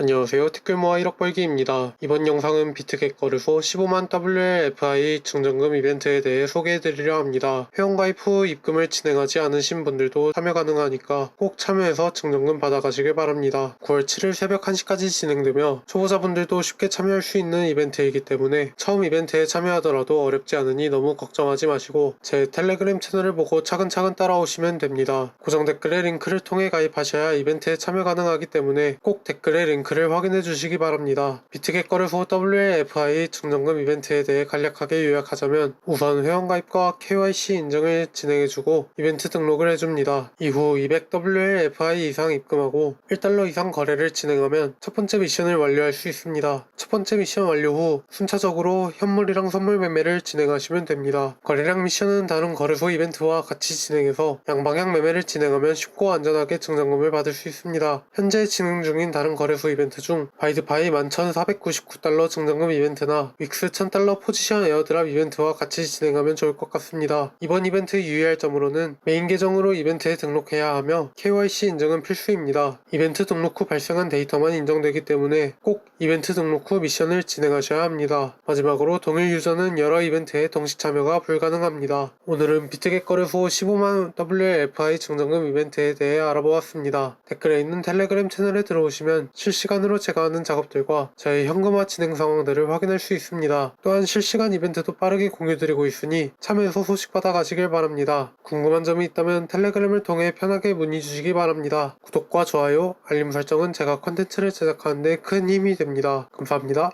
안녕하세요. 댓글 모아 1억 벌기입니다. 이번 영상은 비트겟 거래소 15만 WLFI 증정금 이벤트에 대해 소개해드리려 합니다. 회원가입 후 입금을 진행하지 않으신 분들도 참여 가능하니까 꼭 참여해서 증정금 받아가시길 바랍니다. 9월 7일 새벽 1시까지 진행되며 초보자분들도 쉽게 참여할 수 있는 이벤트이기 때문에 처음 이벤트에 참여하더라도 어렵지 않으니 너무 걱정하지 마시고 제 텔레그램 채널을 보고 차근차근 따라오시면 됩니다. 고정 댓글의 링크를 통해 가입하셔야 이벤트에 참여 가능하기 때문에 꼭 댓글에 링크 를 확인해 주시기 바랍니다. 비트겟 거래소 WFI 증정금 이벤트에 대해 간략하게 요약하자면 우선 회원가입과 KYC 인증을 진행해주고 이벤트 등록을 해줍니다. 이후 200WFI 이상 입금하고 1달러 이상 거래를 진행하면 첫 번째 미션을 완료할 수 있습니다. 첫 번째 미션 완료 후 순차적으로 현물이랑 선물 매매를 진행하시면 됩니다. 거래량 미션은 다른 거래소 이벤트와 같이 진행해서 양방향 매매를 진행하면 쉽고 안전하게 증정금을 받을 수 있습니다. 현재 진행 중인 다른 거래소 이벤트 중 바이드파이 11,499달러 증정금 이벤트나 윅스 1,000달러 포지션 에어드랍 이벤트와 같이 진행하면 좋을 것 같습니다. 이번 이벤트 유의할 점으로는 메인 계정으로 이벤트에 등록해야 하며 KYC 인증은 필수입니다. 이벤트 등록 후 발생한 데이터만 인정되기 때문에 꼭 이벤트 등록 후 미션을 진행하셔야 합니다. 마지막으로 동일 유저는 여러 이벤트에 동시 참여가 불가능합니다. 오늘은 비트겟 거래소 15만 WFI 증정금 이벤트에 대해 알아보았습니다. 댓글에 있는 텔레그램 채널에 들어오시면 실시간으로 제가 하는 작업들과 저의 현금화 진행 상황들을 확인할 수 있습니다. 또한 실시간 이벤트도 빠르게 공유드리고 있으니 참여해서 소식 받아가시길 바랍니다. 궁금한 점이 있다면 텔레그램을 통해 편하게 문의 주시기 바랍니다. 구독과 좋아요, 알림 설정은 제가 컨텐츠를 제작하는데 큰 힘이 됩니다. 감사합니다.